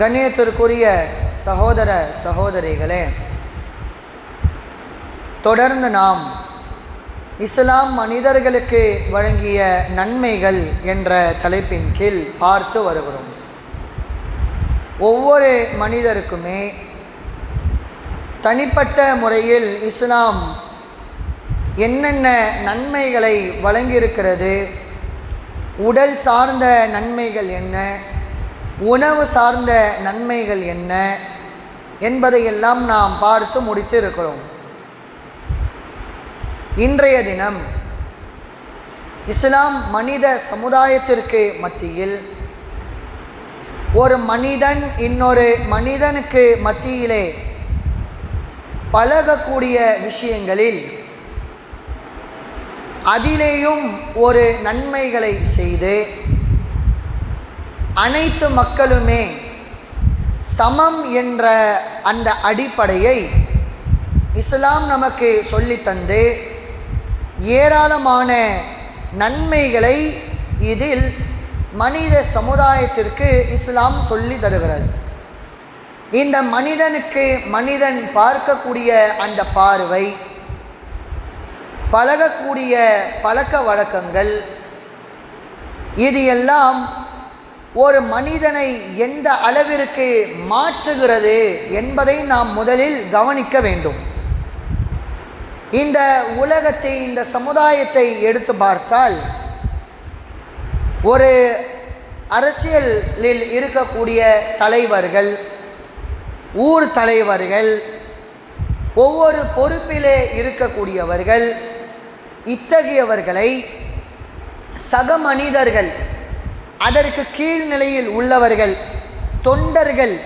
கண்ணியத்திற்குரிய சகோதர சகோதரிகளே தொடர்ந்து நாம் இஸ்லாம் மனிதர்களுக்கு வழங்கிய நன்மைகள் என்ற தலைப்பின் கீழ் பார்த்து வருகிறோம். ஒவ்வொரு மனிதருக்குமே தனிப்பட்ட முறையில் இஸ்லாம் என்னென்ன நன்மைகளை வழங்கியிருக்கிறது உடல் சார்ந்த நன்மைகள் என்ன உணவு சார்ந்த நன்மைகள் என்ன என்பதையெல்லாம் நாம் பார்த்து முடித்து இருக்கிறோம் இன்றைய தினம் இஸ்லாம் மனித சமுதாயத்திற்கு மத்தியில் ஒரு மனிதன் இன்னொரு மனிதனுக்கு மத்தியிலே பழகக்கூடிய விஷயங்களில் அதிலேயும் ஒரு நன்மைகளை செய்து அனைத்து மக்களுமே சமம் என்ற அந்த அடிப்படையை இஸ்லாம் நமக்கு சொல்லித்தந்து ஏராளமான நன்மைகளை இதில் மனித சமுதாயத்திற்கு இஸ்லாம் சொல்லி தருகிறது. இந்த மனிதனுக்கு மனிதன் பார்க்கக்கூடிய அந்த பார்வை பழகக்கூடிய பழக்க வழக்கங்கள் இது எல்லாம் ஒரு மனிதனை எந்த அளவிற்கு மாற்றுகிறது என்பதை நாம் முதலில் கவனிக்க வேண்டும். இந்த உலகத்தை இந்த சமுதாயத்தை எடுத்து பார்த்தால் ஒரு அரசியலில் இருக்கக்கூடிய தலைவர்கள் ஊர் தலைவர்கள் ஒவ்வொரு பொறுப்பிலே இருக்கக்கூடியவர்கள் இத்தகையவர்களை சக மனிதர்கள் அதற்கு கீழ்நிலையில் உள்ளவர்கள் தொண்டர்கள்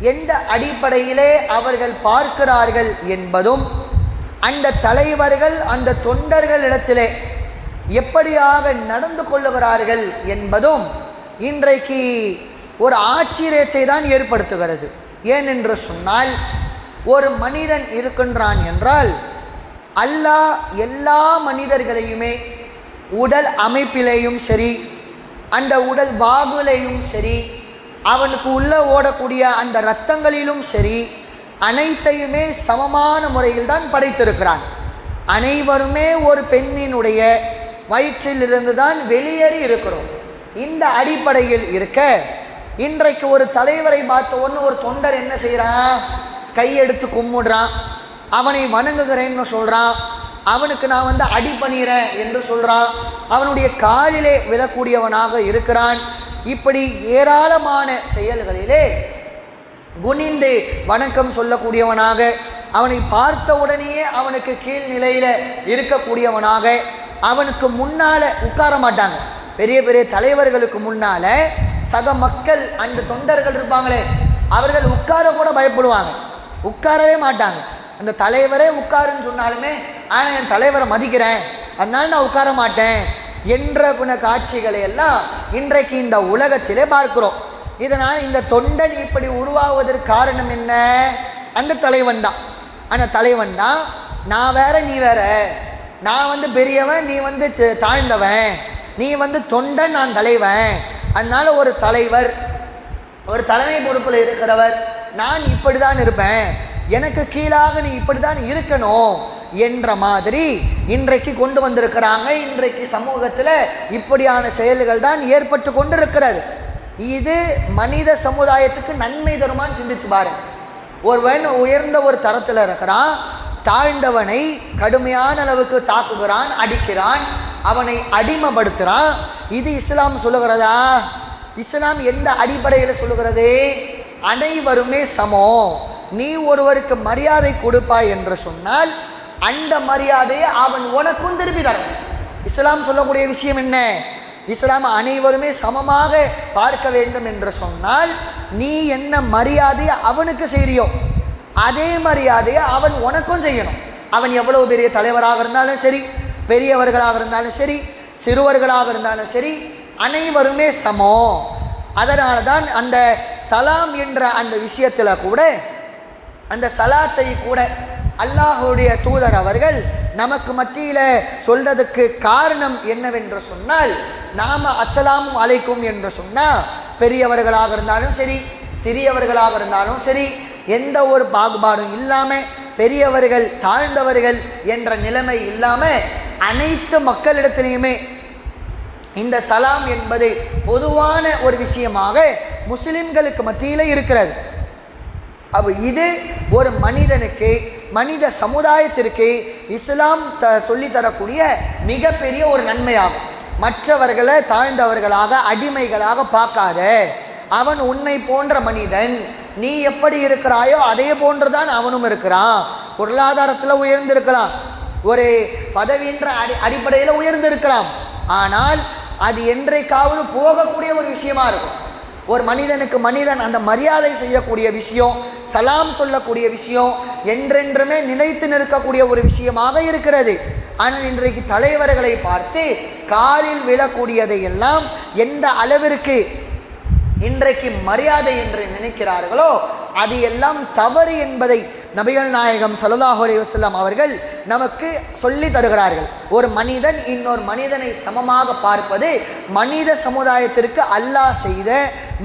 எந்த அடிப்படையிலே அவர்கள் பார்க்கிறார்கள் என்பதும் அந்த தலைவர்கள் அந்த தொண்டர்களிடத்திலே எப்படியாக நடந்து கொள்ளுகிறார்கள் என்பதும் இன்றைக்கு ஒரு ஆச்சரியத்தை தான் ஏற்படுத்துகிறது. ஏனென்று சொன்னால் ஒரு மனிதன் இருக்கின்றான் என்றால் அல்லாஹ் எல்லா மனிதர்களையுமே உடல் அமைப்பிலேயும் சரி அந்த உடல் வாகுலையும் சரி அவனுக்கு உள்ளே ஓடக்கூடிய அந்த இரத்தங்களிலும் சரி அனைத்தையுமே சமமான முறையில் தான் படைத்திருக்கிறான். அனைவருமே ஒரு பெண்ணினுடைய வயிற்றிலிருந்து தான் வெளியேறி இருக்கிறோம். இந்த அடிப்படையில் இருக்க இன்றைக்கு ஒரு தலைவரை பார்த்த ஒன்று ஒரு தொண்டர் என்ன செய்கிறான் கையெடுத்து கும்பிடுறான். அவனை வணங்குகிறேன்னு சொல்கிறான் அவனுக்கு நான் வந்து அடி பண்ணிறேன் என்று சொல்கிறான் அவனுடைய காலிலே விழக்கூடியவனாக இருக்கிறான். இப்படி ஏராளமான செயல்களிலே குனிந்து வணக்கம் சொல்லக்கூடியவனாக அவனை பார்த்த உடனேயே அவனுக்கு கீழ்நிலையில் இருக்கக்கூடியவனாக அவனுக்கு முன்னால் உட்கார மாட்டாங்க. பெரிய பெரிய தலைவர்களுக்கு முன்னால் சக மக்கள் அன்று தொண்டர்கள் இருப்பாங்களே அவர்கள் உட்கார கூட பயப்படுவாங்க. உட்காரவே மாட்டாங்க. அந்த தலைவரே உட்காருன்னு சொன்னாலுமே ஆனால் என் தலைவரை மதிக்கிறேன். அதனால நான் உட்கார மாட்டேன். என்ற குண காட்சிகளை எல்லாம் இன்றைக்கு இந்த உலகத்திலே பார்க்கிறோம். இதனால் இந்த தொண்டன் இப்படி உருவாவதற்கு காரணம் என்ன? அந்த தலைவன் தான். அந்த தலைவன் தான் நான் வேற நீ வேற. நான் வந்து பெரியவன் நீ வந்து தாழ்ந்தவன். நீ வந்து தொண்டன் நான் தலைவன். அதனால் ஒரு தலைவர் ஒரு தலைமை பொறுப்பில் இருக்கிறவர் நான் இப்படி தான் இருப்பேன். எனக்கு கீழாக நீ இப்படி தான் இருக்கணும் என்ற மாதிரி இன்றைக்கு கொண்டு வந்திருக்கிறாங்க. இன்றைக்கு சமூகத்தில் இப்படியான செயல்கள் தான் ஏற்பட்டு கொண்டிருக்கிறது. இது மனித சமுதாயத்துக்கு நன்மை தருமான்னு சிந்திச்சு பாருங்க. ஒருவன் உயர்ந்த ஒரு தரத்தில் இருக்கிறான் தாழ்ந்தவனை கடுமையான அளவுக்கு தாக்குகிறான் அடிக்கிறான் அவனை அடிமைப்படுத்துகிறான் இது இஸ்லாம் சொல்லுகிறதா? இஸ்லாம் எந்த அடிப்படையில் சொல்லுகிறது? அனைவருமே சமம். நீ ஒருவருக்கு மரியாதை கொடுப்பாய் என்று சொன்னால் அந்த மரியாதையை அவன் உனக்கும் திருப்பி தரணும். இஸ்லாம் சொல்லக்கூடிய விஷயம் என்ன? இஸ்லாம் அனைவருமே சமமாக பார்க்க வேண்டும் என்று சொன்னால் நீ என்ன மரியாதையை அவனுக்கு செய்றியோ அதே மரியாதையை அவன் உனக்கும் செய்யணும். அவன் எவ்வளவு பெரிய தலைவராக இருந்தாலும் சரி பெரியவர்களாக இருந்தாலும் சரி சிறுவர்களாக இருந்தாலும் சரி அனைவருமே சமம். அதனால தான் அந்த சலாம் என்ற அந்த விஷயத்தில் கூட அந்த சலாத்தை கூட அல்லாஹுடைய தூதர் அவர்கள் நமக்கு மத்தியில் சொல்றதுக்கு காரணம் என்னவென்று சொன்னால் நாம அஸ்ஸலாமும் அழைக்கும் என்று சொன்னால் பெரியவர்களாக இருந்தாலும் சரி சிறியவர்களாக இருந்தாலும் சரி எந்த ஒரு பாகுபாடும் இல்லாமல் பெரியவர்கள் தாழ்ந்தவர்கள் என்ற நிலைமை இல்லாமல் அனைத்து மக்களிடத்திலையுமே இந்த சலாம் என்பது பொதுவான ஒரு விஷயமாக முஸ்லிம்களுக்கு மத்தியில் இருக்கிறது. அப்போ இது ஒரு மனிதனுக்கு மனித சமுதாயத்திற்கு இஸ்லாம் த சொல்லித்தரக்கூடிய மிகப்பெரிய ஒரு நன்மையாகும். மற்றவர்களை தாழ்ந்தவர்களாக அடிமைகளாக பார்க்காத. அவன் உன்னை போன்ற மனிதன் நீ எப்படி இருக்கிறாயோ அதே போன்றுதான் அவனும் இருக்கிறான். பொருளாதாரத்தில் உயர்ந்திருக்கலாம். ஒரு பதவின்ற அடி அடிப்படையில் உயர்ந்திருக்கலாம். ஆனால் அது என்றைக்காவது போகக்கூடிய ஒரு விஷயமா இருக்கும். ஒரு மனிதனுக்கு மனிதன் அந்த மரியாதை செய்யக்கூடிய விஷயம் சலாம் சொல்லக்கூடிய விஷயம் என்றென்றுமே நினைத்து நிற்கக்கூடிய ஒரு விஷயமாக இருக்கிறது. ஆனால் இன்றைக்கு தலைவர்களை பார்த்து காலில் விழக்கூடியதை எல்லாம் எந்த அளவிற்கு இன்றைக்கு மரியாதை என்று நினைக்கிறார்களோ அது எல்லாம் தவறு என்பதை நபிகள் நாயகம் ஸல்லல்லாஹு அலைஹி அவர்கள் நமக்கு சொல்லி தருகிறார்கள். ஒரு மனிதன் இன்னொரு மனிதனை சமமாக பார்ப்பது மனித சமுதாயத்திற்கு அல்லாஹ் செய்த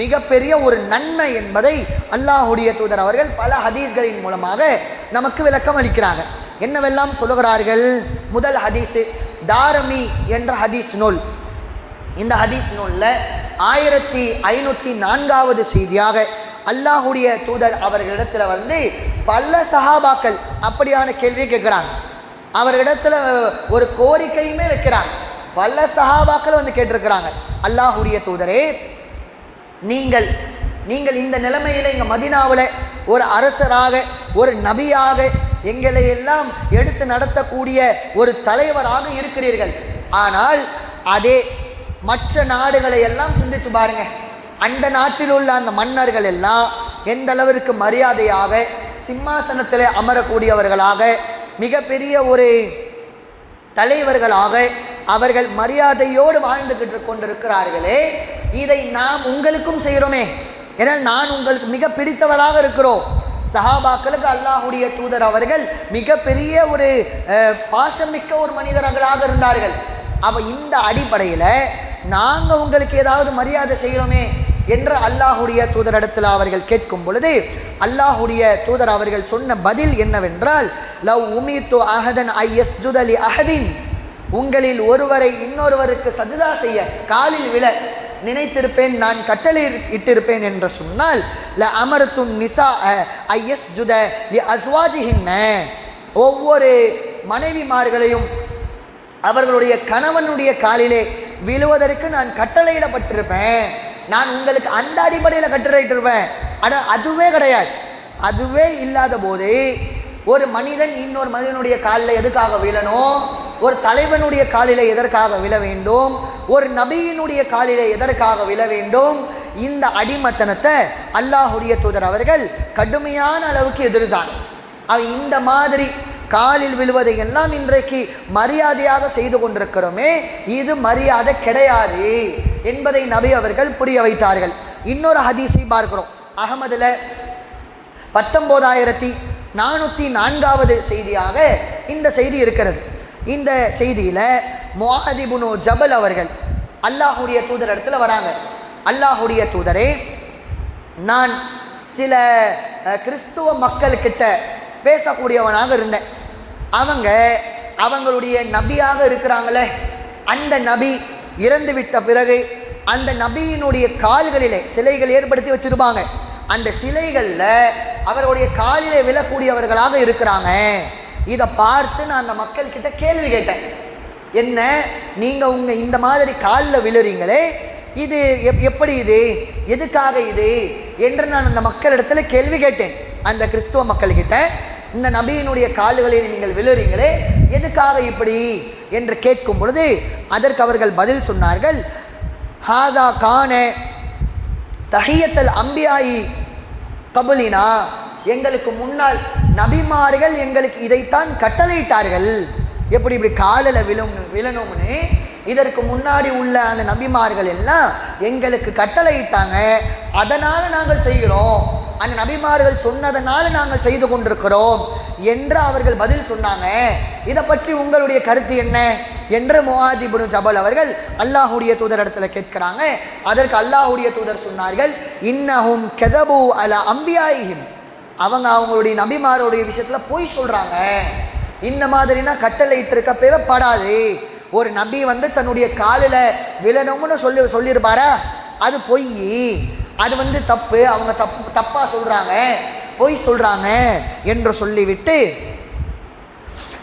மிகப்பெரிய ஒரு நன்மை என்பதை அல்லாஹுடைய தூதர் அவர்கள் பல ஹதீஸ்களின் மூலமாக நமக்கு விளக்கம் அளிக்கிறாங்க. என்னவெல்லாம் சொல்லுகிறார்கள்? முதல் ஹதீஸு தாரமி என்ற ஹதீஸ் நூல். இந்த ஹதீஸ் நூலில் ஆயிரத்தி ஐநூற்றி நான்காவது செய்தியாக அல்லாஹுடைய தூதர் அவர்களிடத்தில் வந்து பல சஹாபாக்கள் அப்படியான கேள்வி கேட்குறாங்க. அவர்களிடத்தில் ஒரு கோரிக்கையுமே வைக்கிறாங்க. பல சஹாபாக்கள் வந்து கேட்டிருக்கிறாங்க. அல்லாஹுடைய தூதரே நீங்கள் நீங்கள் இந்த நிலைமையில் எங்கள் மதினாவில் ஒரு அரசராக ஒரு நபியாக எங்களை எல்லாம் எடுத்து நடத்தக்கூடிய ஒரு தலைவராக இருக்கிறீர்கள். ஆனால் அதே மற்ற நாடுகளை எல்லாம் சிந்தித்து பாருங்கள் அந்த நாட்டில் உள்ள அந்த மன்னர்கள் எல்லாம் எந்த அளவிற்கு மரியாதையாக சிம்மாசனத்தில் அமரக்கூடியவர்களாக மிகப்பெரிய ஒரு தலைவர்களாக அவர்கள் மரியாதையோடு வாழ்ந்துகிட்டு கொண்டிருக்கிறார்களே இதை நாம் உங்களுக்கும் செய்கிறோமே. ஏன்னா நான் உங்களுக்கு மிக பிடித்தவராக இருக்கிறோம். சஹாபாக்களுக்கு அல்லாஹுடைய தூதர் அவர்கள் மிகப்பெரிய ஒரு பாசம் பாசமிக்க ஒரு மனிதர்களாக இருந்தார்கள். அவ இந்த அடிப்படையில் நாங்கள் உங்களுக்கு ஏதாவது மரியாதை செய்கிறோமே என்று அல்லாஹுடைய தூதரிடத்தில் அவர்கள் கேட்கும் பொழுது அல்லாஹுடைய தூதர் அவர்கள் சொன்ன பதில் என்னவென்றால் லவ் உமீத்து அஹதன் ஐ எஸ் ஜுதலி அஹதின். உங்களில் ஒருவரை இன்னொருவருக்கு சஜிதா செய்ய காலில் விழ நினைத்திருப்பேன் நான் கட்டளை இட்டிருப்பேன் என்று சொன்னால் ல அமர்த்தும் நிசா ஐ எஸ் ஜுத லி அஸ்வாஜிஹின்ன. ஒவ்வொரு மனைவிமார்களையும் அவர்களுடைய கணவனுடைய காலிலே விழுவதற்கு நான் கட்டளையிடப்பட்டிருப்பேன். நான் உங்களுக்கு அந்த அடிப்படையில் கட்டளையிட்டிருப்பேன். ஆனால் அதுவே கிடையாது. அதுவே இல்லாத போது ஒரு மனிதன் இன்னொரு மனிதனுடைய காலில் எதுக்காக விழணும்? ஒரு தலைவனுடைய காலில் எதற்காக விழ வேண்டும்? ஒரு நபியினுடைய காலில் எதற்காக விழ வேண்டும்? இந்த அடிமத்தனத்தை அல்லாஹுடைய தூதர் அவர்கள் கடுமையான அளவுக்கு எதிர்தான் அவ இந்த மாதிரி காலில் விழுவதை எல்லாம் இன்றைக்கு மரியாதையாக செய்து கொண்டிருக்கிறோமே இது மரியாதை கிடையாது என்பதை நபி அவர்கள் புரிய வைத்தார்கள். இன்னொரு ஹதீஸை பார்க்கிறோம். அகமதுல பத்தொம்போதாயிரத்தி நானூற்றி நான்காவது செய்தியாக இந்த செய்தி இருக்கிறது. இந்த செய்தியில் முஹாதிபுனு ஜபல் அவர்கள் அல்லாஹுடைய தூதர் இடத்துல வராங்க. அல்லாஹுடைய தூதரே நான் சில கிறிஸ்துவ மக்கள்கிட்ட பேசக்கூடியவனாக இருந்தேன். அவங்க அவங்களுடைய நபியாக இருக்கிறாங்களே அந்த நபி இறந்து விட்ட பிறகு அந்த நபியினுடைய கால்களிலே சிலைகள் ஏற்படுத்தி வச்சிருப்பாங்க. அந்த சிலைகளில் அவருடைய காலிலே விழக்கூடியவர்களாக இருக்கிறாங்க. இதை பார்த்து நான் அந்த மக்கள்கிட்ட கேள்வி கேட்டேன். என்ன நீங்கள் உங்கள் இந்த மாதிரி காலில் விழுறீங்களே? இது எப் எப்படி இது? எதுக்காக இது? என்று நான் அந்த மக்களிடத்தில் கேள்வி கேட்டேன். அந்த கிறிஸ்துவ மக்கள்கிட்ட இந்த நபியினுடைய கால்களில் நீங்கள் விழுறீங்களே எதுக்காக இப்படி? என்று கேட்கும் பொழுது அதற்கு அவர்கள் பதில் சொன்னார்கள் ஹாதா கான தஹியத்தல் அம்பியாயி கபுலினா. எங்களுக்கு முன்னால் நபிமார்கள் எங்களுக்கு இதைத்தான் கட்டளையிட்டார்கள். எப்படி இப்படி காலில் விழும் விழணும்னு இதற்கு முன்னாடி உள்ள அந்த நபிமார்கள் எல்லாம் எங்களுக்கு கட்டளையிட்டாங்க. அதனால் நாங்கள் செய்கிறோம். அந்த நபிமார்கள் சொன்னதனால நாங்கள் செய்து கொண்டிருக்கிறோம் என்று அவர்கள் பதில் சொன்னாங்க. இதை பற்றி உங்களுடைய கருத்து என்ன? என்று முவாதிபுனு ஜபல் அவர்கள் அல்லாஹுடைய தூதர் இடத்துல கேட்கிறாங்க. அதற்கு அல்லாஹுடைய தூதர் சொன்னார்கள் இன்னஹும் கெதபு அல அம்பியாயிஹிம். அவங்க அவங்களுடைய நபிமாரோடைய விஷயத்தில் போய் சொல்கிறாங்க இந்த மாதிரினா கட்டளை இட்டிருக்கப்பவே படாது ஒரு நபி வந்து தன்னுடைய காலில் விழணும்னு சொல்லி சொல்லியிருப்பாரா? அது பொய். அது வந்து தப்பு. அவங்க தப்பு தப்பாக சொல்கிறாங்க பொய் சொல்கிறாங்க என்று சொல்லிவிட்டு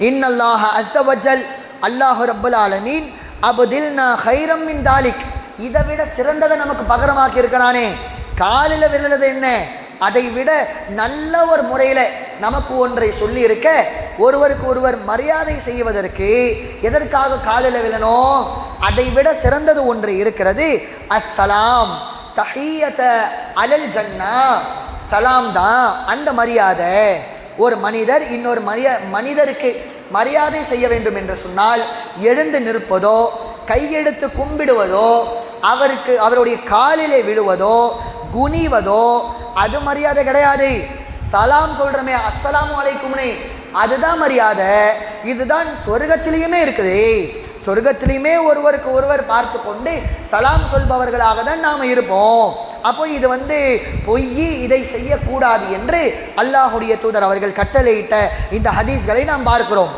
இன்னல்லாஹ அஸ்ஸவஜல் அல்லாஹு ரப்பல் ஆலமீன் அபுதில்னா ஹைரம் மின் தாலிக். இதை விட சிறந்ததை நமக்கு பகரமாக்கி இருக்கிறானே காலில் விழுறது என்ன? அதை விட நல்ல ஒரு முறையில் நமக்கு ஒன்றை சொல்லியிருக்க ஒருவருக்கு ஒருவர் மரியாதை செய்வதற்கு எதற்காக காலில் விழணும்? அதை விட சிறந்தது ஒன்று இருக்கிறது அஸ்ஸலாம். தஹியத அலல் ஜன்னா. சலாம் தான் அந்த மரியாதை. ஒரு மனிதர் இன்னொரு மரியா மனிதருக்கு மரியாதை செய்ய வேண்டும் என்று சொன்னால் எழுந்து நிற்பதோ கையெடுத்து கும்பிடுவதோ அவருக்கு அவருடைய காலிலே விழுவதோ குனிவதோ அது மரியாதை கிடையாது. சலாம் சொல்றமே அஸ்ஸலாமு அலைக்கும்னே. அதுதான் மரியாதை. இதுதான் சொர்க்கத்திலையுமே இருக்குது. சொர்க்கத்திலையுமே ஒருவருக்கு ஒருவர் பார்த்து கொண்டு சலாம் சொல்பவர்களாக தான் நாம் இருப்போம். அப்போ இது வந்து பொய் இதை செய்யக்கூடாது என்று அல்லாஹுடைய தூதர் அவர்கள் கட்டளையிட்ட இந்த ஹதீஸ்களை நாம் பார்க்கிறோம்.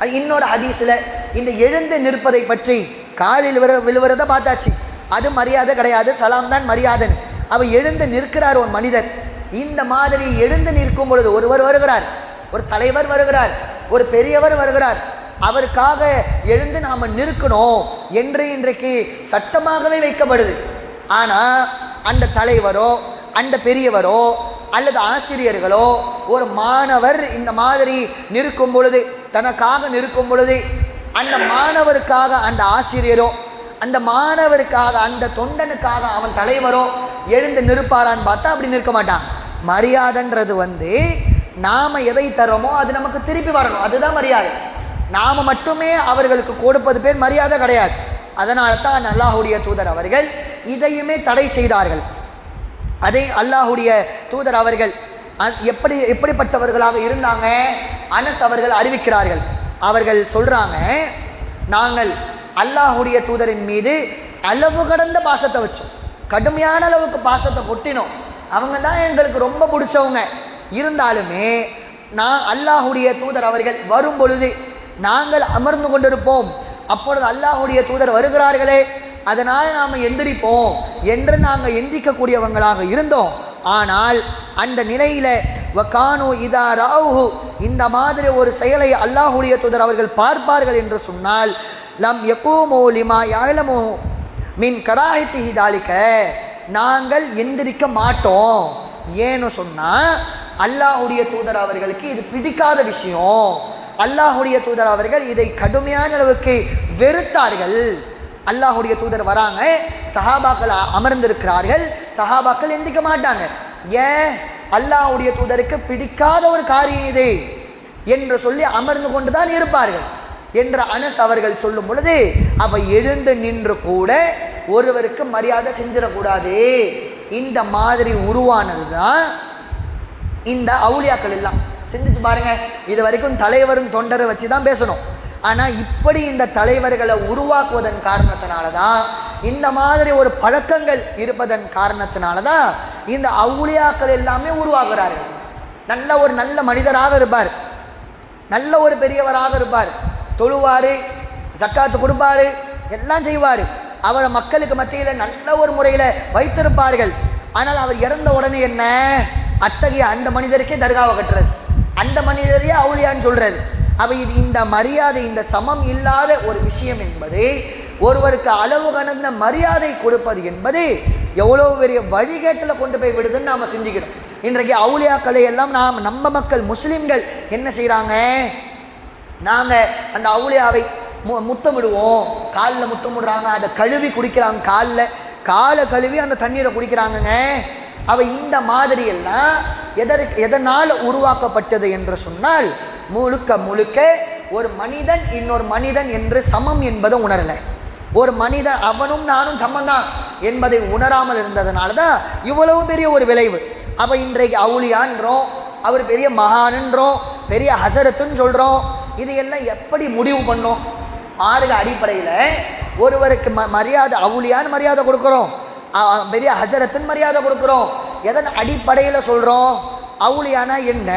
அது இன்னொரு ஹதீஸில் இந்த எழுந்து நிற்பதை பற்றி காலில் விழ விழுவுறதை பார்த்தாச்சு. அது மரியாதை கிடையாது. சலாம் தான் மரியாதைன்னு. அவர் எழுந்து நிற்கிறார் ஒரு மனிதர் இந்த மாதிரி எழுந்து நிற்கும் பொழுது ஒருவர் வருகிறார். ஒரு தலைவர் வருகிறார். ஒரு பெரியவர் வருகிறார். அவருக்காக எழுந்து நாம் நிற்கணும் என்று இன்றைக்கு சட்டமாகவே வைக்கப்படுது. ஆனால் அந்த தலைவரோ அந்த பெரியவரோ அல்லது ஆசிரியர்களோ ஒரு மாணவர் இந்த மாதிரி நிற்கும் பொழுது தனக்காக நிற்கும் பொழுது அந்த மாணவருக்காக அந்த ஆசிரியரோ அந்த மாணவருக்காக அந்த தொண்டனுக்காக அவன் தலைவரோ எழுந்து நிற்பாரான்னு பார்த்தா அப்படி நிற்க மாட்டான். மரியாதைன்றது வந்து நாம் எதை தரோமோ அது நமக்கு திருப்பி வரணும். அதுதான் மரியாதை. நாம் மட்டுமே அவர்களுக்கு கொடுப்பது பேர் மரியாதை கிடையாது. அதனால தான் அல்லாஹுடைய தூதர் அவர்கள் இதையுமே தடை செய்தார்கள். அதை அல்லாஹுடைய தூதர் அவர்கள் அ- எப்படி எப்படிப்பட்டவர்களாக இருந்தாங்க? அனஸ் அவர்கள் அறிவிக்கிறார்கள். அவர்கள் சொல்கிறாங்க நாங்கள் அல்லாஹுடைய தூதரின் மீது அளவு கடந்த பாசத்தை வச்சோம் கடுமையான அளவுக்கு பாசத்தை கொட்டினோம். அவங்க தான் எங்களுக்கு ரொம்ப பிடிச்சவங்க. இருந்தாலுமே நான் அல்லாஹுடைய தூதர் அவர்கள் வரும் பொழுது நாங்கள் அமர்ந்து கொண்டிருப்போம். அப்பொழுது அல்லாஹுடைய தூதர் வருகிறார்களே அதனால் நாம் எந்திரிப்போம் என்று நாங்கள் எந்திரிக்கக்கூடியவங்களாக இருந்தோம். ஆனால் அந்த நிலையில் வகானு இதா ராவு இந்த மாதிரி ஒரு செயலை அல்லாஹுடைய தூதர் அவர்கள் பார்ப்பார்கள் என்று சொன்னால் லம் எப்போமோ லிமா யாழமோ மின் கராஹித்தி தாலிக்க நாங்கள் எந்திரிக்க மாட்டோம். ஏன்னு சொன்னால் அல்லாஹுடைய தூதர் அவர்களுக்கு இது பிடிக்காத விஷயம். அல்லாஹுடைய தூதர் அவர்கள் இதை கடுமையான அளவுக்கு வெறுத்தார்கள். அல்லாஹுடைய தூதர் வராங்க சஹாபாக்கள் அமர்ந்திருக்கிறார்கள். சஹாபாக்கள் எந்திக்க மாட்டாங்க. ஏன்? அல்லாஹுடைய தூதருக்கு பிடிக்காத ஒரு காரியம் இது. என்று சொல்லி அமர்ந்து கொண்டு தான் இருப்பார்கள். என்று அனஸ் அவர்கள் சொல்லும் பொழுது அவ எழுந்து நின்று கூட ஒருவருக்கு மரியாதை செஞ்சிடக்கூடாது. இந்த மாதிரி உருவானது தான் இந்த அவுளியாக்கள் எல்லாம். சிந்திச்சு பாருங்க. இது வரைக்கும் தலைவரும் தொண்டரை வச்சு தான் பேசணும். ஆனால் இப்படி இந்த தலைவர்களை உருவாக்குவதன் காரணத்தினால தான் இந்த மாதிரி ஒரு பழக்கங்கள் இருப்பதன் காரணத்தினால தான் இந்த அவுளியாக்கள் எல்லாமே உருவாகிறார்கள். நல்ல ஒரு நல்ல மனிதராக இருப்பார். நல்ல ஒரு பெரியவராக இருப்பார். தொழுவார் சக்காத்து கொடுப்பார் எல்லாம் செய்வார். அவரை மக்களுக்கு மத்தியில் நல்ல ஒரு முறையில் வைத்திருப்பார்கள். ஆனால் அவர் இறந்த உடனே என்ன? அத்தகைய அந்த மனிதருக்கே தர்காவை கட்டுறது. அந்த மனிதரையே அவுளியான்னு சொல்கிறது அப்ப இது இந்த மரியாதை இந்த சமம் இல்லாத ஒரு விஷயம் என்பது ஒருவருக்கு அளவு கடந்த மரியாதை கொடுப்பது என்பது எவ்வளோ பெரிய வழிகேட்டில் கொண்டு போய் விடுதுன்னு நாம் சிந்திக்கிறோம் இன்றைக்கு அவுளியாக்களை எல்லாம் நாம் நம்ம மக்கள் முஸ்லீம்கள் என்ன செய்கிறாங்க நாங்கள் அந்த அவுளியாவை மு முத்தமிடுவோம். காலில் முத்தமிடுறாங்க அதை கழுவி குடிக்கிறாங்க காலில். காலை கழுவி அந்த தண்ணீரை குடிக்கிறாங்கங்க. அவள் இந்த மாதிரியெல்லாம் எதற்கு எதனால் உருவாக்கப்பட்டது என்று சொன்னால் முழுக்க முழுக்க ஒரு மனிதன் இன்னொரு மனிதன் என்று சமம் என்பதை உணரலை. ஒரு மனிதன் அவனும் நானும் சமந்தான் என்பதை உணராமல் இருந்ததுனால தான் இவ்வளவு பெரிய ஒரு விளைவு. அப்போ இன்றைக்கு அவுளியான்றோம் அவர் பெரிய மகானுன்றோம் பெரிய ஹசரத்துன்னு சொல்கிறோம் இது எல்லாம் எப்படி முடிவு பண்ணோம்? மார்க அடிப்படையில் ஒருவருக்கு ம மரியாதை அவுளியான்னு மரியாதை கொடுக்குறோம். பெரிய ஹசரத்துன்னு மரியாதை கொடுக்குறோம். எதன் அடிப்படையில் சொல்கிறோம் அவுளியானா என்ன?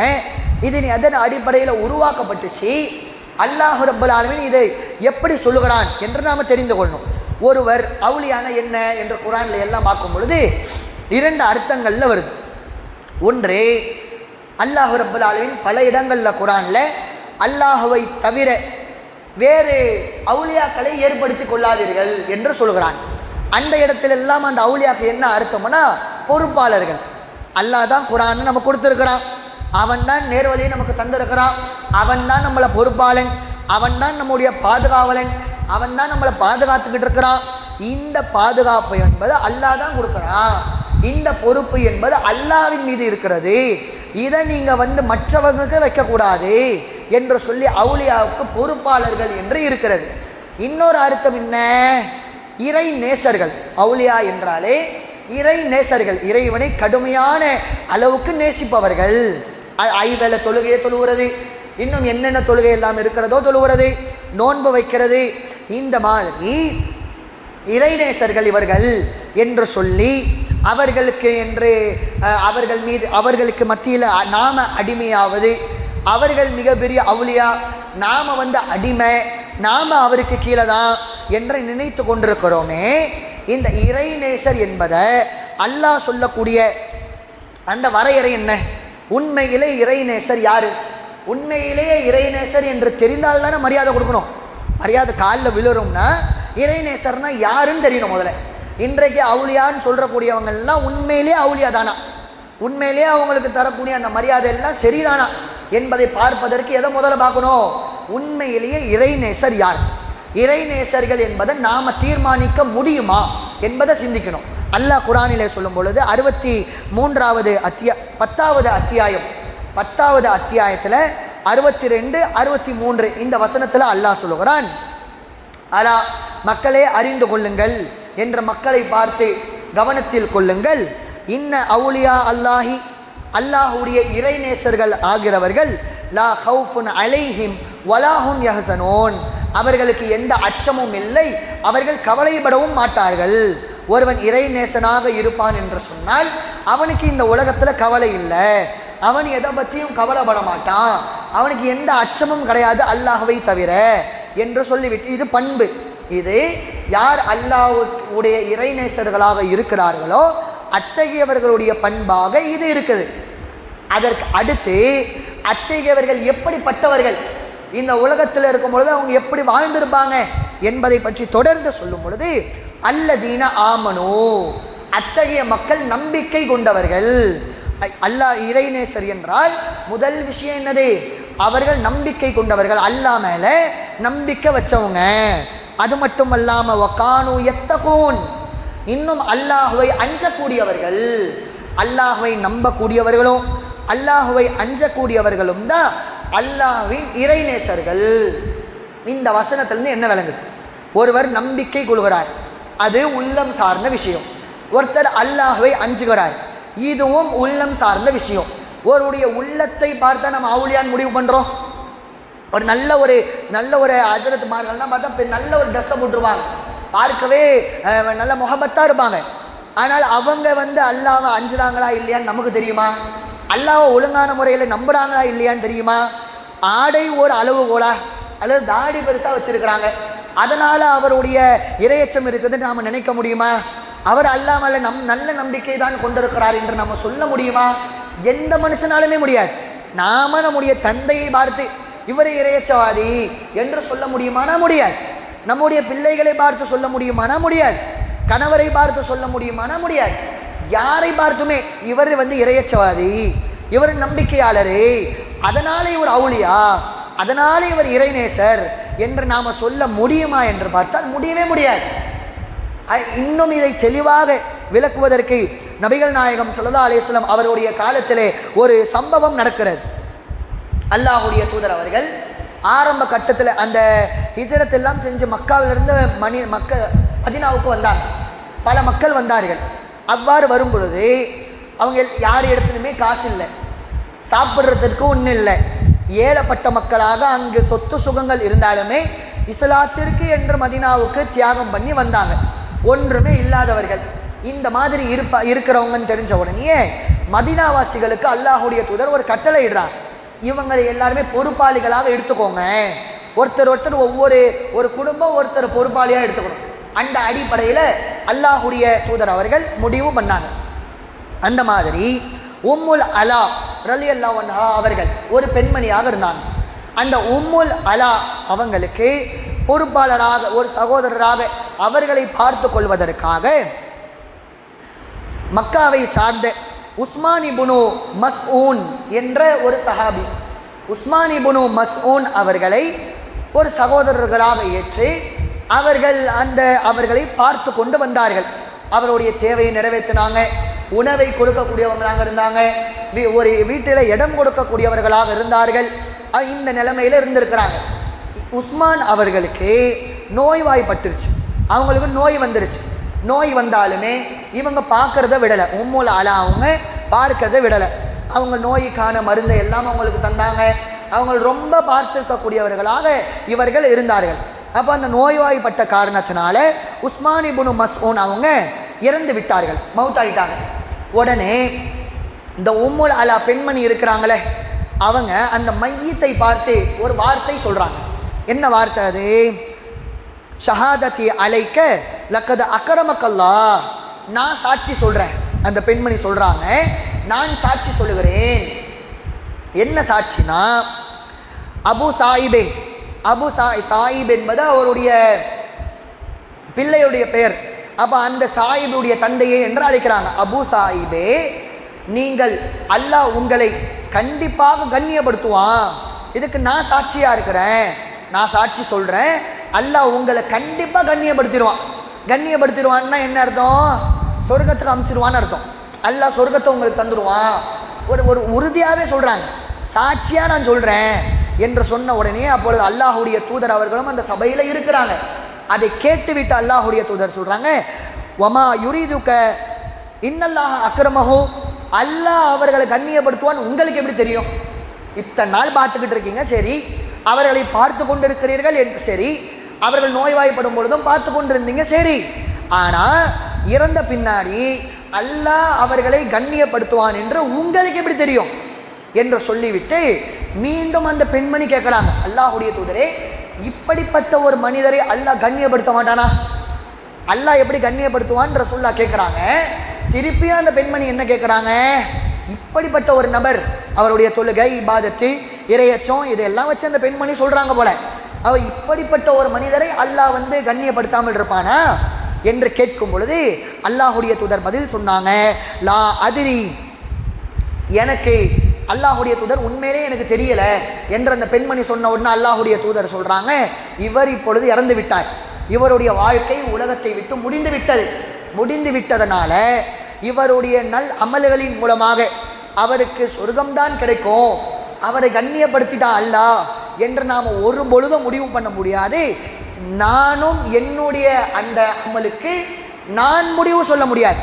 இது நீ எதன் அடிப்படையில் உருவாக்கப்பட்டுச்சு? அல்லாஹ் ரப்பல் ஆலமின் இதை எப்படி சொல்லுகிறான் என்று நாம் தெரிந்து கொள்ளணும் ஒருவர் அவுளியான என்ன என்று குரானில் எல்லாம் பார்க்கும் பொழுது இரண்டு அர்த்தங்களில் வருது. ஒன்று அல்லாஹ் ரப்பல் ஆலமின் பல இடங்களில் குரானில் அல்லாஹுவை தவிர வேறு அவுளியாக்களை ஏற்படுத்தி கொள்ளாதீர்கள் என்று சொல்கிறான். அந்த இடத்துல எல்லாம் அந்த அவுளியாக்கு என்ன அர்த்தம்னா பொறுப்பாளர்கள். அல்லாஹ் தான் குரான் நம்ம கொடுத்துருக்கிறான். அவன் தான் நேர்வழியை நமக்கு தந்திருக்கிறான். அவன் தான் நம்மளை பொறுப்பாளன். அவன் தான் நம்முடைய பாதுகாவலன். அவன் தான் நம்மளை பாதுகாத்துக்கிட்டு இருக்கிறான். இந்த பாதுகாப்பு என்பது அல்லாஹ் தான் கொடுக்குறான். இந்த பொறுப்பு என்பது அல்லாவின் மீது இருக்கிறது. இதை நீங்கள் வந்து மற்றவங்களுக்கு வைக்கக்கூடாது என்று சொல்லி அவுலியாவுக்கு பொறுப்பாளர்கள் என்று இருக்கிறது. இன்னொரு அர்த்தம் என்ன? இறை நேசர்கள். அவுலியா என்றாலே இறை நேசர்கள். இறைவனை கடுமையான அளவுக்கு நேசிப்பவர்கள். ஐ- ஐவேளை தொழுகையை தொழுகிறது இன்னும் என்னென்ன தொழுகை எல்லாம் இருக்கிறதோ தொழுகிறது நோன்பு வைக்கிறது இந்த மாதிரி இறைநேசர்கள் இவர்கள் என்று சொல்லி அவர்களுக்கு என்று அவர்கள் மீது அவர்களுக்கு மத்தியில் நாம் நாம அடிமையாவது அவர்கள் மிகப்பெரிய அவுளியா நாம வந்து அடிமை நாம அவருக்கு கீழே தான் என்று நினைத்து கொண்டிருக்கிறோமே. இந்த இறைநேசர் என்பதை அல்லாஹ் சொல்லக்கூடிய அந்த வரையறை என்ன? உண்மையிலே இறைநேசர் யாரு? உண்மையிலேயே இறைநேசர் என்று தெரிந்தால் தானே மரியாதை கொடுக்கணும். மரியாதை காலில் விழுறோம்னா இறைநேசர்னா யாருன்னு தெரியணும் முதல்ல. இன்றைக்கு அவுளியான்னு சொல்கிறக்கூடியவங்கெல்லாம் உண்மையிலேயே அவுளியா தானா உண்மையிலேயே அவங்களுக்கு தரக்கூடிய அந்த மரியாதை எல்லாம் சரிதானா? என்பதை பார்ப்பதற்கு எதை முதல்ல பார்க்கணும்? உண்மையிலேயே இறைநேசர் யார்? இறைநேசர்கள் என்பதை நாம் தீர்மானிக்க முடியுமா என்பதை சிந்திக்கணும். அல்லாஹ் குரானிலே சொல்லும் பொழுது அறுபத்தி மூன்றாவது அத்தியா பத்தாவது அத்தியாயம் பத்தாவது அத்தியாயத்தில் அறுபத்தி ரெண்டு அறுபத்தி மூன்று இந்த வசனத்தில் அல்லாஹ் சொல்லுகிறான். அலா மக்களே அறிந்து கொள்ளுங்கள் என்ற மக்களை பார்த்து கவனத்தில் கொள்ளுங்கள். இன்ன அவுலியா அல்லாஹி அல்லாஹுடைய இறைநேசர்கள் ஆகிறவர்கள் லா ஹவுஃபுன் அலைஹிம் வலாஹும் யஹசனோன். அவர்களுக்கு எந்த அச்சமும் இல்லை அவர்கள் கவலைப்படவும் மாட்டார்கள். ஒருவன் இறைநேசனாக இருப்பான் என்று சொன்னால் அவனுக்கு இந்த உலகத்தில் கவலை இல்லை. அவன் எதை பற்றியும் கவலைப்பட மாட்டான். அவனுக்கு எந்த அச்சமும் கிடையாது அல்லாஹவை தவிர என்று சொல்லிவிட்டு இது பண்பு. இது யார் அல்லாவுடைய இறைநேசர்களாக இருக்கிறார்களோ அத்தகையவர்களுடைய பண்பாக இது இருக்குது. அதற்கு அடுத்து அத்தகையவர்கள் எப்படிப்பட்டவர்கள்? இந்த உலகத்தில் இருக்கும் பொழுது அவங்க எப்படி வாழ்ந்திருப்பாங்க என்பதை பற்றி தொடர்ந்து சொல்லும் பொழுது அல்லதீன ஆமனோ. அத்தகைய மக்கள் நம்பிக்கை கொண்டவர்கள். அல்லாஹ் இறைநேசர் என்றால் முதல் விஷயம் என்னது? அவர்கள் நம்பிக்கை கொண்டவர்கள். அல்லாஹ் மேல நம்பிக்கை வச்சவங்க. அது மட்டும் அல்லாமல் வக்கானு எத்தகூன் இன்னும் அல்லாஹுவை அஞ்சக்கூடியவர்கள் அல்லாஹுவை நம்பக்கூடியவர்களும் அல்லாஹுவை அஞ்சக்கூடியவர்களும் தான் அல்லாஹ்வின் இறைநேசர்கள் இந்த வசனத்திலிருந்து என்ன விளங்குது? ஒருவர் நம்பிக்கை கொள்கிறார். அது உள்ளம் சார்ந்த விஷயம். ஒருத்தர் அல்லாஹுவை அஞ்சுகிறார். இதுவும் உள்ளம் சார்ந்த விஷயம். ஒருவருடைய உள்ளத்தை பார்த்தா நம்ம அவுளியான் முடிவு பண்ணுறோம் ஒரு நல்ல ஒரு நல்ல ஒரு அஜரத் மார்கள்லாம் பார்த்தா பெ- நல்ல ஒரு ட்ரெஸ்ஸை போட்டுருவாங்க. பார்க்கவே நல்ல முகமத்தாக இருப்பாங்க. ஆனால் அவங்க வந்து அல்லாவை அஞ்சுறாங்களா இல்லையான்னு நமக்கு தெரியுமா? அல்லாவை ஒழுங்கான முறையில் நம்புகிறாங்களா இல்லையான்னு தெரியுமா? ஆடை ஒரு அளவுகோலா அல்லது தாடி பெருசாக வச்சுருக்கிறாங்க. அதனால் அவருடைய இரையச்சம் இருக்குதுன்னு நாம் நினைக்க முடியுமா? அவர் அல்லாமல் நம் நல்ல நம்பிக்கை தான் கொண்டிருக்கிறார் என்று நம்ம சொல்ல முடியுமா? எந்த மனுஷனாலுமே முடியாது. நாம நம்முடைய தந்தையை பார்த்து இவர் இறையச்சவாதி என்று சொல்ல முடியுமானா முடியாது. நம்முடைய பிள்ளைகளை பார்த்து சொல்ல முடியுமானா முடியாது. கணவரை பார்த்து சொல்ல முடியுமானா முடியாது. யாரை பார்த்துமே இவர் வந்து இறையச்சவாதி. இவர் நம்பிக்கையாளரே. அதனால இவர் அவுளியா? அதனால இவர் இறைநேசர் என்று நாம் சொல்ல முடியுமா என்று பார்த்தால் முடியவே முடியாது. இன்னும் இதை தெளிவாக விளக்குவதற்கு நபிகள் நாயகம் சொல்லதா அலைஹி அவருடைய காலத்திலே ஒரு சம்பவம் நடக்கிறது. அல்லாஹுடைய தூதர் அவர்கள் ஆரம்ப கட்டத்தில் அந்த ஹிஜரத்தெல்லாம் செஞ்சு மக்காவிலிருந்து மணி மக்க மதினாவுக்கு வந்தாங்க. பல மக்கள் வந்தார்கள். அவ்வாறு வரும் பொழுது அவங்க யார் இடத்துலையுமே காசு இல்லை. சாப்பிட்றதுக்கு ஒன்றும் இல்லை. ஏழப்பட்ட மக்களாக அங்கு சொத்து சுகங்கள் இருந்தாலுமே இஸ்லாத்திற்கு என்று மதினாவுக்கு தியாகம் பண்ணி வந்தாங்க. ஒன்றுமே இல்லாதவர்கள். இந்த மாதிரி இருப்ப இருக்கிறவங்கன்னு தெரிஞ்ச உடனே மதினாவாசிகளுக்கு அல்லாஹுடைய தூதர் ஒரு கட்டளை இடுறாங்க இவங்களை எல்லாருமே பொறுப்பாளிகளாக எடுத்துக்கோங்க. ஒருத்தர் ஒருத்தர் ஒவ்வொரு ஒரு குடும்பம் ஒருத்தர் பொறுப்பாளியாக எடுத்துக்கணும். அந்த அடிப்படையில் அல்லாஹுடைய தூதர் அவர்கள் முடிவு பண்ணாங்க. அந்த மாதிரி உம்முல் அலா ரலி அல்லா அவர்கள் ஒரு பெண்மணியாக இருந்தாங்க. அந்த உம்முல் அலா அவங்களுக்கு பொறுப்பாளராக ஒரு சகோதரராக அவர்களை பார்த்து கொள்வதற்காக மக்காவை சார்ந்த உஸ்மானி புனு மஸ்ஊன் என்ற ஒரு சஹாபி. உஸ்மானி புனு மஸ்ஊன் அவர்களை ஒரு சகோதரர்களாக ஏற்று அவர்கள் அந்த அவர்களை பார்த்து கொண்டு வந்தார்கள். அவருடைய தேவையை நிறைவேற்றினாங்க. உணவை கொடுக்கக்கூடியவங்களாக இருந்தாங்க. ஒரு வீட்டில் இடம் கொடுக்கக்கூடியவர்களாக இருந்தார்கள். இந்த நிலைமையில் இருந்திருக்கிறாங்க. உஸ்மான் அவர்களுக்கு நோய்வாய்ப்பட்டுருச்சு. அவங்களுக்கு நோய் வந்துருச்சு. நோய் வந்தாலுமே இவங்க பார்க்கறத விடலை. உம்மூல அலா அவங்க பார்க்கறத விடலை. அவங்க நோய்க்கான மருந்தை எல்லாம் அவங்களுக்கு தந்தாங்க. அவங்க ரொம்ப பார்த்துருக்கக்கூடியவர்களாக இவர்கள் இருந்தார்கள். அப்போ அந்த நோய்வாய்ப்பட்ட காரணத்தினால உஸ்மானி புனு மஸ்ஊன் அவங்க இறந்து விட்டார்கள். மவுத் ஆகிட்டாங்க உடனே இந்த உம்முல் அலா பெண்மணி இருக்கிறாங்களே அவங்க அந்த மையத்தை பார்த்து ஒரு வார்த்தை சொல்கிறாங்க என்ன வார்த்தை அது? ஷஹாதத்தி அழைக்க லக்கது அக்கரமக்கல்லா நான் சாட்சி சொல்கிறேன் அந்த பெண்மணி சொல்கிறாங்க நான் சாட்சி சொல்லுகிறேன். என்ன சாட்சினா அபு சாயிபே அபு சாய் சாயிப் என்பது அவருடைய பிள்ளையுடைய பெயர். அப்போ அந்த சாயிபுடைய தந்தையை என்று அழைக்கிறாங்க. அபு சாயிபே நீங்கள் அல்லாஹ் உங்களை கண்டிப்பாக கண்ணியப்படுத்துவான். இதுக்கு நான் சாட்சியாக இருக்கிறேன். நான் சாட்சி சொல்கிறேன் அல்லாஹ் உங்களை கண்டிப்பாக கண்ணியப்படுத்திடுவான். கண்ணியப்படுத்திடுவான்னா என்ன அர்த்தம்? சொர்க்கத்துக்கு அமைச்சிடுவான்னு அர்த்தம். அல்லாஹ் சொர்க்கத்தை உங்களுக்கு தந்துடுவான். ஒரு ஒரு உறுதியாகவே சொல்கிறாங்க சாட்சியாக நான் சொல்கிறேன் என்று சொன்ன உடனே அப்பொழுது அல்லாஹுடைய தூதர் அவர்களும் அந்த சபையில் இருக்கிறாங்க. அதை கேட்டுவிட்டு அல்லாஹுடைய தூதர் சொல்கிறாங்க வமா யுரிதுக்க இன்னல்லாக அக்கிரமஹோ அல்லாஹ் அவர்களை கண்ணியப்படுத்துவான்னு உங்களுக்கு எப்படி தெரியும்? இத்தனை நாள் பார்த்துக்கிட்டு இருக்கீங்க சரி. அவர்களை பார்த்து கொண்டிருக்கிறீர்கள் என்று சரி. அவர்கள் நோய்வாய்ப்படும் பொழுதும் பார்த்து கொண்டிருந்தீங்க சரி. ஆனால் இறந்த பின்னாடி அல்லாஹ் அவர்களை கண்ணியப்படுத்துவான் என்று உங்களுக்கு எப்படி தெரியும்? என்று சொல்லிவிட்டு மீண்டும் அந்த பெண்மணி கேட்குறாங்க அல்லாஹுடைய தூதரே இப்படிப்பட்ட ஒரு மனிதரை அல்லாஹ் கண்ணியப்படுத்த மாட்டானா? அல்லாஹ் எப்படி கண்ணியப்படுத்துவான்ற சொல்லா கேட்குறாங்க. திருப்பியும் அந்த பெண்மணி என்ன கேட்குறாங்க? இப்படிப்பட்ட ஒரு நபர் அவருடைய தொழுகை இபாதத்து இரையச்சம் இதெல்லாம் வச்சு அந்த பெண்மணி சொல்கிறாங்க போல. அவ இப்படிப்பட்ட ஒரு மனிதரை அல்லாஹ் வந்து கண்ணியப்படுத்தாமல் இருப்பானா? என்று கேட்கும் பொழுது அல்லாஹுடைய தூதர் பதில் சொன்னாங்க லா அதிரி. எனக்கு அல்லாஹுடைய தூதர் உண்மையிலே எனக்கு தெரியல என்று அந்த பெண்மணி சொன்ன உடனே அல்லாஹுடைய தூதர் சொல்றாங்க இவர் இப்பொழுது இறந்து விட்டார். இவருடைய வாழ்க்கை உலகத்தை விட்டு முடிந்து விட்டது. முடிந்து விட்டதனால இவருடைய நல் அமல்களின் மூலமாக அவருக்கு சொர்க்கம்தான் கிடைக்கும். அவரை கண்ணியப்படுத்திட்டா அல்லாஹ்? என்று நாம் ஒரு பொழுதும் முடிவு பண்ண முடியாது. நானும் என்னுடைய அந்த அமலுக்கு நான் முடிவு சொல்ல முடியாது.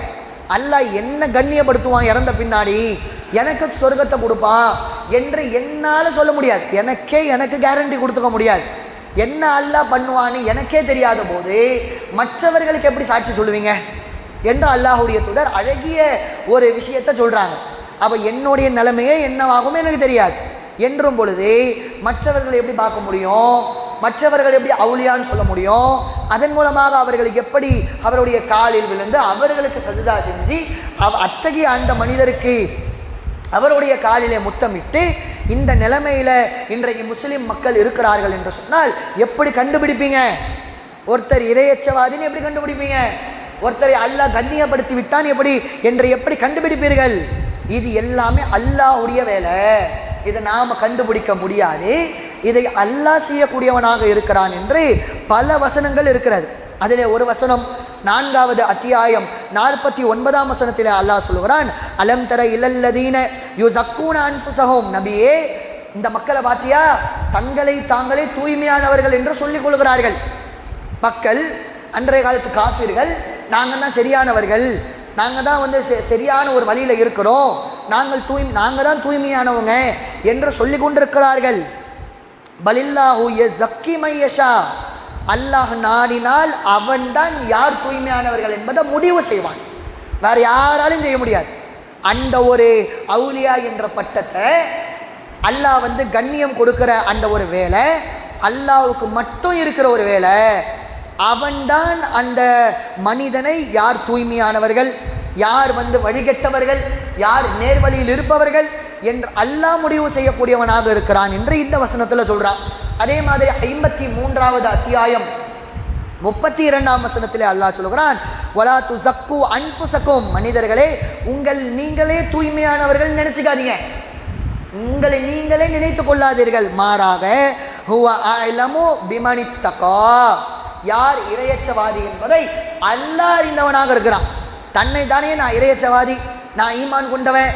அல்லாஹ் என்ன கண்ணியப்படுத்துவான் இறந்த பின்னாடி? எனக்கு சொர்க்கத்தை கொடுப்பான் என்று என்னால் சொல்ல முடியாது. எனக்கே எனக்கு கேரண்டி கொடுத்துக்க முடியாது. என்ன அல்லாஹ் பண்ணுவான்னு எனக்கே தெரியாத போது மற்றவர்களுக்கு எப்படி சாட்சி சொல்லுவீங்க? என்று அல்லாஹுடைய தொடர் அழகிய ஒரு விஷயத்தை சொல்கிறாங்க அப்போ என்னுடைய நிலைமையே என்னவாகும் எனக்கு தெரியாது. என்றும் பொழுது மற்றவர்களை எப்படி பார்க்க முடியும்? மற்றவர்கள் எப்படி அவுளியான்னு சொல்ல முடியும்? அதன் மூலமாக அவர்களுக்கு எப்படி அவருடைய காலில் விழுந்து அவர்களுக்கு சஜிதா செஞ்சு அவ அத்தகைய அந்த மனிதருக்கு அவருடைய காலிலே முத்தமிட்டு இந்த நிலைமையில் இன்றைக்கு முஸ்லீம் மக்கள் இருக்கிறார்கள் என்று சொன்னால் எப்படி கண்டுபிடிப்பீங்க? ஒருத்தர் இரையச்சவாதின்னு எப்படி கண்டுபிடிப்பீங்க? ஒருத்தரை அல்லாஹ் கண்ணியப்படுத்தி விட்டான் எப்படி? என்று எப்படி கண்டுபிடிப்பீர்கள்? இது எல்லாமே அல்லாஹ்வுடைய வேலை. இதை நாம் கண்டுபிடிக்க முடியாது. இதை அல்லாஹ் செய்யக்கூடியவனாக இருக்கிறான் என்று பல வசனங்கள் இருக்கிறது. அதிலே ஒரு வசனம் நான்காவது அத்தியாயம் நாற்பத்தி ஒன்பதாம் வசனத்தில் அல்லாஹ் சொல்லுகிறான் அலம் தர இலல்லதீன யு ஜக்கூன அன்புசகம் நபியே இந்த மக்களை பார்த்தியா? தங்களை தாங்களே தூய்மையானவர்கள் என்று சொல்லிக் கொள்கிறார்கள். மக்கள் அன்றைய காலத்து காப்பீர்கள் நாங்கள் தான் சரியானவர்கள். நாங்கள் தான் வந்து சரியான ஒரு வழியில் இருக்கிறோம். நாங்கள் தூய் நாங்கள் தான் தூய்மையானவங்க என்று சொல்லி கொண்டிருக்கிறார்கள் பலில்லாஹு ஜக்கி மையஷா அல்லாஹ் நாடினால் அவன்தான் யார் தூய்மையானவர்கள் என்பதை முடிவு செய்வான். வேற யாராலும் செய்ய முடியாது. அந்த ஒரு அவுலியா என்ற பட்டத்தை அல்லாஹ் வந்து கண்ணியம் கொடுக்கிற அந்த ஒரு வேலை அல்லாவுக்கு மட்டும் இருக்கிற ஒரு வேலை அவன்தான் அந்த மனிதனை யார் தூய்மையானவர்கள் யார் வந்து வழிகெட்டவர்கள் யார் நேர்வழியில் இருப்பவர்கள் என்று அல்லாஹ் முடிவு செய்யக்கூடியவனாக இருக்கிறான் என்று இந்த வசனத்தில் சொல்கிறான் அதே மாதிரி ஐம்பத்தி மூன்றாவது அத்தியாயம் முப்பத்தி இரண்டாம் வசனத்திலே அல்லாஹ் சொல்கிறான் வலா துசக்கு அன்புசக்கும் மனிதர்களே உங்கள் நீங்களே தூய்மையானவர்கள் நினைச்சுக்காதீங்க. உங்களை நீங்களே நினைத்து கொள்ளாதீர்கள். மாறாக ஹுவ அலமு பிமனித்தகா. யார் இரையச்சவாதி என்பதை அல்லாஹ் அறிந்தவனாக இருக்கிறான். தன்னை தானே நான் இரையச்சவாதி நான் ஈமான் கொண்டவன்.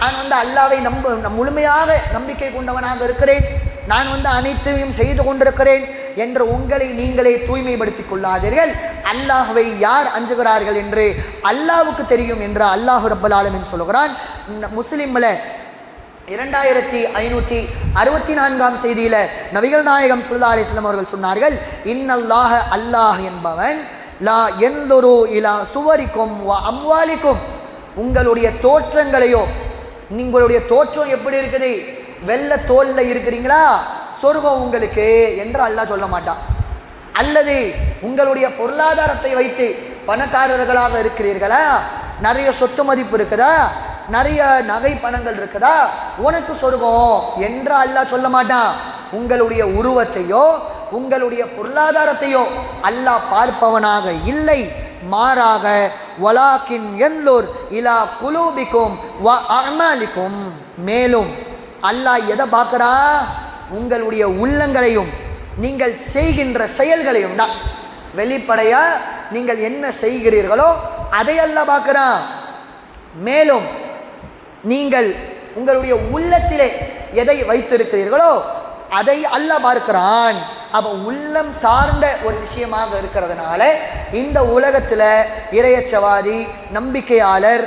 நான் வந்து அல்லாவை நம்ப முழுமையாக நம்பிக்கை கொண்டவனாக இருக்கிறேன். நான் வந்து அனைத்தையும் செய்து கொண்டிருக்கிறேன் என்று உங்களை நீங்களே தூய்மைப்படுத்திக் கொள்ளாதீர்கள். அல்லாஹுவை யார் அஞ்சுகிறார்கள் என்று அல்லாவுக்கு தெரியும் என்று அல்லாஹ் ரப்பல் ஆலமீன் சொல்கிறான். முஸ்லீமில் இரண்டாயிரத்தி ஐநூற்றி அறுபத்தி நான்காம் செய்தியில் நபிகள் நாயகம் சுல்லா அலிஸ்லாம் அவர்கள் சொன்னார்கள் இன்னல்லாக அல்லாஹ் என்பவன் லா எந்தொரு இலா சுவரிக்கும் அம்வாலிக்கும். உங்களுடைய தோற்றங்களையோ உங்களுடைய தோற்றம் எப்படி இருக்குது? வெள்ள தோல்ல இருக்கிறீங்களா? சொர்க்கம் உங்களுக்கு என்று அல்லாஹ் சொல்ல மாட்டான். அல்லது உங்களுடைய பொருளாதாரத்தை வைத்து பணக்காரர்களாக இருக்கிறீர்களா? நிறைய சொத்து மதிப்பு இருக்குதா? நிறைய நகை பணங்கள் இருக்குதா? உனக்கு சொர்க்கம் என்று அல்லாஹ் சொல்ல மாட்டான். உங்களுடைய உருவத்தையோ உங்களுடைய பொருளாதாரத்தையோ அல்லாஹ் பார்ப்பவனாக இல்லை. மாறாக வலாக்கின் எல்லோர் இலா குலூபிக்கும் வ அமாலிக்கும். மேலும் அல்லாஹ் எதை பார்க்குறா? உங்களுடைய உள்ளங்களையும் நீங்கள் செய்கின்ற செயல்களையும் தான். வெளிப்படையாக நீங்கள் என்ன செய்கிறீர்களோ அதை பார்க்குறான். மேலும் நீங்கள் உங்களுடைய உள்ளத்திலே எதை வைத்திருக்கிறீர்களோ அதை அல்லாஹ் பார்க்கிறான். அப்போ உள்ளம் சார்ந்த ஒரு விஷயமாக இருக்கிறதுனால இந்த உலகத்தில் இறையச்சவாதி நம்பிக்கையாளர்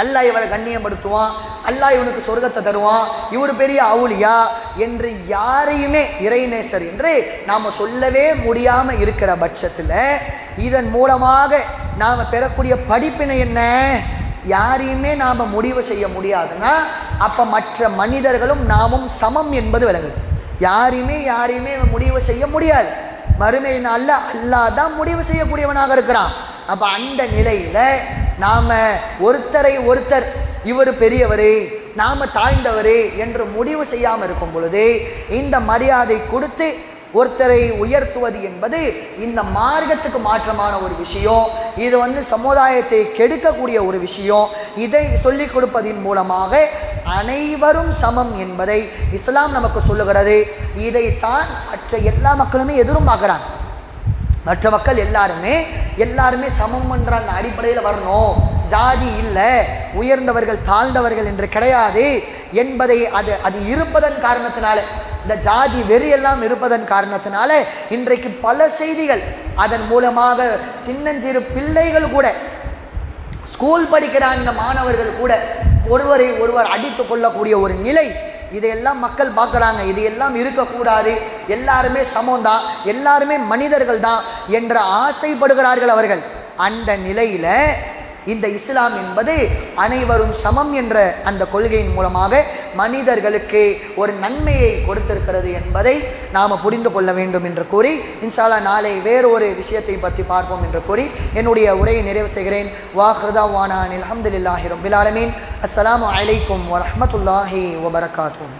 அல்லாஹ் இவரை கண்ணியப்படுத்துவான் அல்லாஹ் இவனுக்கு சொர்க்கத்தை தருவான் இவர் பெரிய அவுளியா என்று யாரையுமே இறைநேசர் என்று நாம் சொல்லவே முடியாமல் இருக்கிற பட்சத்தில் இதன் மூலமாக நாம் பெறக்கூடிய படிப்பினை என்ன? யாரையுமே நாம் முடிவு செய்ய முடியாதுன்னா அப்போ மற்ற மனிதர்களும் நாமும் சமம் என்பது விளங்குது. யாரையுமே யாரையுமே முடிவு செய்ய முடியாது. மறுமை நாளில் அல்லாஹ் தான் முடிவு செய்யக்கூடியவனாக இருக்கிறான். அப்போ அந்த நிலையில் நாம் ஒருத்தரை ஒருத்தர் இவர் பெரியவர் நாம் தாழ்ந்தவர் என்று முடிவு செய்யாமல் இருக்கும் பொழுது இந்த மரியாதை கொடுத்து ஒருத்தரை உயர்த்துவது என்பது இந்த மார்க்கத்துக்கு மாற்றமான ஒரு விஷயம். இது வந்து சமுதாயத்தை கெடுக்கக்கூடிய ஒரு விஷயம். இதை சொல்லிக் கொடுப்பதின் மூலமாக அனைவரும் சமம் என்பதை இஸ்லாம் நமக்கு சொல்லுகிறது. இதைத்தான் மற்ற எல்லா மக்களுமே எதிரும் பார்க்குறாங்க. மற்ற மக்கள் எல்லாருமே எல்லாருமே சமம் என்ற அந்த அடிப்படையில் வரணும். ஜாதி இல்லை உயர்ந்தவர்கள் தாழ்ந்தவர்கள் என்று கிடையாது என்பதை அது அது இருப்பதன் காரணத்தினால. இந்த ஜாதி வெறியெல்லாம் இருப்பதன் காரணத்தினால இன்றைக்கு பல செய்திகள் அதன் மூலமாக சின்னஞ்சிறு பிள்ளைகள் கூட ஸ்கூல் படிக்கிற அந்த மாணவர்கள் கூட ஒருவரை ஒருவர் அடித்து கொள்ளக்கூடிய ஒரு நிலை. இதையெல்லாம் மக்கள் பார்க்குறாங்க. இது எல்லாம் இருக்கக்கூடாது. எல்லாருமே சமம்தான் எல்லாருமே மனிதர்கள் தான் என்று ஆசைப்படுகிறார்கள் அவர்கள். அந்த நிலையில் இந்த இஸ்லாம் என்பது அனைவரும் சமம் என்ற அந்த கொள்கையின் மூலமாக மனிதர்களுக்கு ஒரு நன்மையை கொடுத்திருக்கிறது என்பதை நாம் புரிந்து கொள்ள வேண்டும் என்று கூறி இன்சாலா நாளை வேறு ஒரு விஷயத்தை பற்றி பார்ப்போம் என்று கூறி என்னுடைய உரையை நிறைவு செய்கிறேன். வாஹ்ரதா வானான் அலமதுல்லாஹி ரபில் அஸ்லாம் அஸ்ஸலாமு அலைக்கும் வரமத்துல்லாஹி வபரகாத்தூன்